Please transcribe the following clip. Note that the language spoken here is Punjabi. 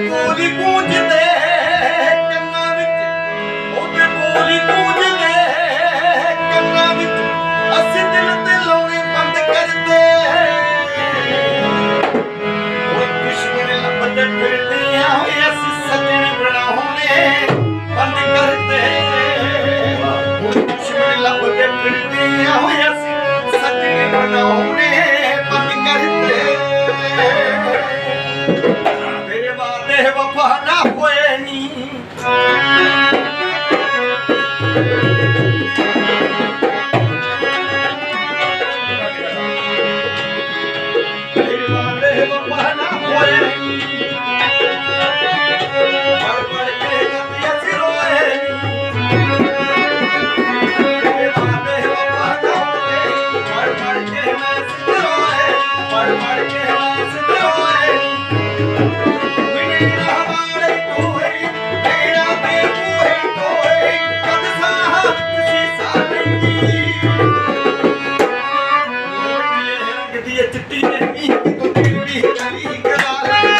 ਉਹਦੇ ਕੋਲ ਚਿੱਟੀ ਨਹੀਂ ਕੁੱਤੀ ਰੁੜੀ ਕਲੀ ਕਲਾ ਲੈਂਦੀ